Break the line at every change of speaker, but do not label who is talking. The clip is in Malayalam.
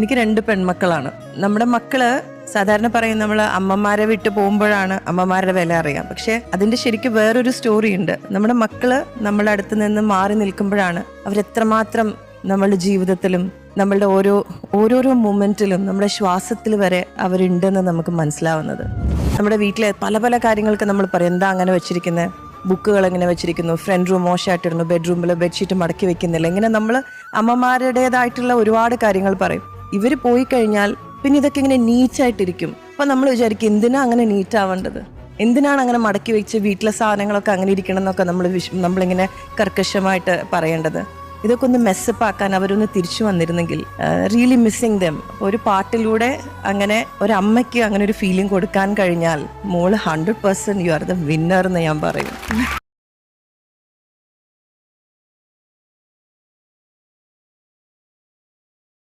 എനിക്ക് രണ്ട് പെൺമക്കളാണ്. നമ്മുടെ മക്കൾ സാധാരണ പറയും നമ്മൾ അമ്മമാരെ വിട്ട് പോകുമ്പോഴാണ് അമ്മമാരുടെ വില അറിയാം. പക്ഷെ അതിന്റെ ശരിക്കും വേറൊരു സ്റ്റോറി ഉണ്ട് നമ്മുടെ മക്കൾ നമ്മുടെ അടുത്ത് നിന്ന് മാറി നിൽക്കുമ്പോഴാണ് അവരെത്രമാത്രം നമ്മളുടെ ജീവിതത്തിലും നമ്മളുടെ ഓരോ ഓരോരോ മൊമെന്റിലും നമ്മുടെ ശ്വാസത്തിൽ വരെ അവരുണ്ടെന്ന് നമുക്ക് മനസ്സിലാവുന്നത്. നമ്മുടെ വീട്ടിലെ പല പല കാര്യങ്ങൾക്ക് നമ്മൾ പറയും. എന്താ അങ്ങനെ വെച്ചിരിക്കുന്നത് ബുക്കുകൾ എങ്ങനെ വെച്ചിരിക്കുന്നു? ഫ്രണ്ട് റൂം മോശമായിട്ടിരുന്നു. ബെഡ്റൂമിൽ ബെഡ്ഷീറ്റ് മടക്കി വെക്കുന്നില്ല. ഇങ്ങനെ നമ്മൾ അമ്മമാരുടേതായിട്ടുള്ള ഒരുപാട് കാര്യങ്ങൾ പറയും. ഇവർ പോയി കഴിഞ്ഞാൽ പിന്നെ ഇതൊക്കെ ഇങ്ങനെ നീറ്റായിട്ടിരിക്കും അപ്പം നമ്മൾ വിചാരിക്കും എന്തിനാ അങ്ങനെ നീറ്റ് ആവേണ്ടത് എന്തിനാണ് അങ്ങനെ മടക്കി വെച്ച് വീട്ടിലെ സാധനങ്ങളൊക്കെ അങ്ങനെ ഇരിക്കണം എന്നൊക്കെ നമ്മൾ വിശ് നമ്മളിങ്ങനെ കർക്കശമായിട്ട് പറയേണ്ടത്? ഇതൊക്കെ ഒന്ന് മെസ്സപ്പ് ആക്കാൻ അവരൊന്ന് തിരിച്ചു വന്നിരുന്നെങ്കിൽ റിയലി മിസ്സിങ് ദം ഒരു പാട്ടിലൂടെ അങ്ങനെ ഒരു അമ്മയ്ക്ക് അങ്ങനെ ഒരു ഫീലിംഗ് കൊടുക്കാൻ കഴിഞ്ഞാൽ മോൾ hundred percent you are the winner എന്ന് ഞാൻ പറയും.